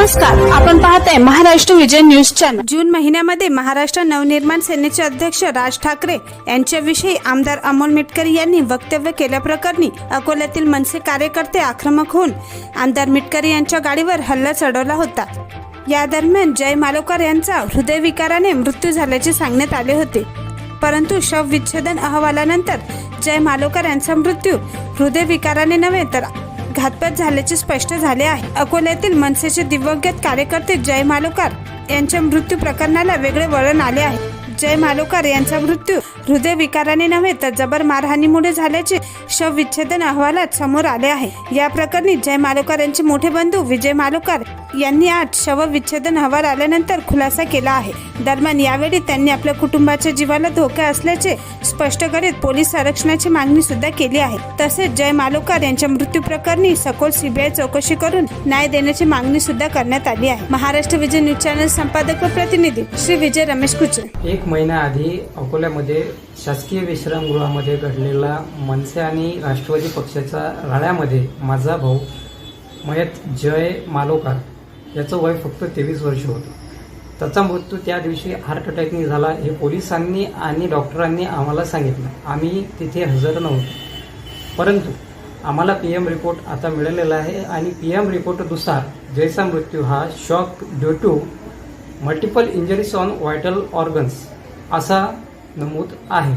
नमस्कार आपण पाहताय महाराष्ट्र विजय न्यूज चॅनल जून महिन्यामध्ये महाराष्ट्र नवनिर्माण सेनेचे अध्यक्ष राज ठाकरे यांच्याविषयी आमदार अमोल मिटकरी यांनी वक्तव्य केल्याप्रकरणी अकोल्यातील मनसे कार्यकर्ते आक्रमक होऊन आमदार मिटकरी यांच्या गाडीवर हल्ला चढवला होता. या दरम्यान जय मालोकर यांचा हृदयविकाराने मृत्यू झाल्याचे सांगण्यात आले होते. परंतु शवविच्छेदन अहवालानंतर जय मालोकर यांचा मृत्यू हृदयविकाराने नव्हे तर घातपात झाल्याचे स्पष्ट झाले आहे. अकोल्यातील मनसेचे दिवंगत कार्यकर्ते जय मालोकर यांच्या मृत्यू प्रकरणाला वेगळे वळण आले आहे. जय मालोकर यांचा मृत्यू. हृदयविकाराने नव्हे तर जबर मारहाणीमुळे झाल्याचे शवविच्छेदन अहवालात समोर आले आहे. या प्रकरणी जय मालोकर यांचे मोठे बंधू विजय मालोकर यांनी आज शवविच्छेदन अहवाल आल्यानंतर खुलासा केला आहे. दरम्यान यावेळी त्यांनी आपल्या कुटुंबाच्या जीवाला धोका असल्याचे स्पष्ट करीत पोलीस आरक्षणाची मागणी सुद्धा केली आहे. तसेच जय मालोकर यांच्या मृत्यू प्रकरणी सखोल सीबीआय चौकशी करून न्याय देण्याची मागणी सुद्धा करण्यात आली आहे. महाराष्ट्र विजय न्यूज चॅनल संपादक व प्रतिनिधी श्री विजय रमेश कुचे. एक महिन्याआधी अकोल्यामध्ये शासकीय विश्रामगृहामध्ये घडलेला मनसे आणि राष्ट्रवादी पक्षाच्या राळ्यामध्ये माझा भाऊ मयत जय मालोकार याचं वय फक्त तेवीस वर्ष होतं. त्याचा मृत्यू त्या दिवशी हार्ट अटॅकने झाला हे पोलिसांनी आणि डॉक्टरांनी आम्हाला सांगितलं. आम्ही तिथे हजर नव्हतो. परंतु आम्हाला पी एम रिपोर्ट आता मिळालेला आहे आणि पी एम रिपोर्टनुसार जयचा मृत्यू हा shock due to multiple injuries on vital organs असा नमूद आहे.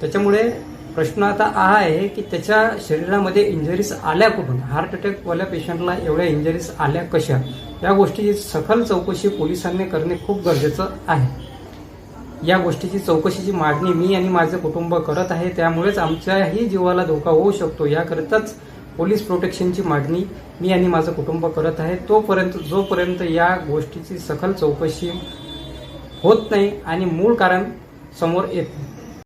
त्याच्यामुळे प्रश्न आता हा आहे की त्याच्या शरीरामध्ये इंजरीज आल्या कुठून? हार्ट अटॅकवाल्या पेशंटला एवढ्या इंजरीज आल्या कशा? या गोष्टीची सखल चौकशी पोलिसांनी करणे खूप गरजेचं आहे. या गोष्टीची चौकशीची मागणी मी आणि माझं कुटुंब करत आहे. त्यामुळेच आमच्याही जीवाला धोका होऊ शकतो. याकरिताच पोलीस प्रोटेक्शनची मागणी मी आणि माझं कुटुंब करत आहे. तोपर्यंत जोपर्यंत या गोष्टीची सखल चौकशी होत नाही आणि मूळ कारण समोर येत नाही.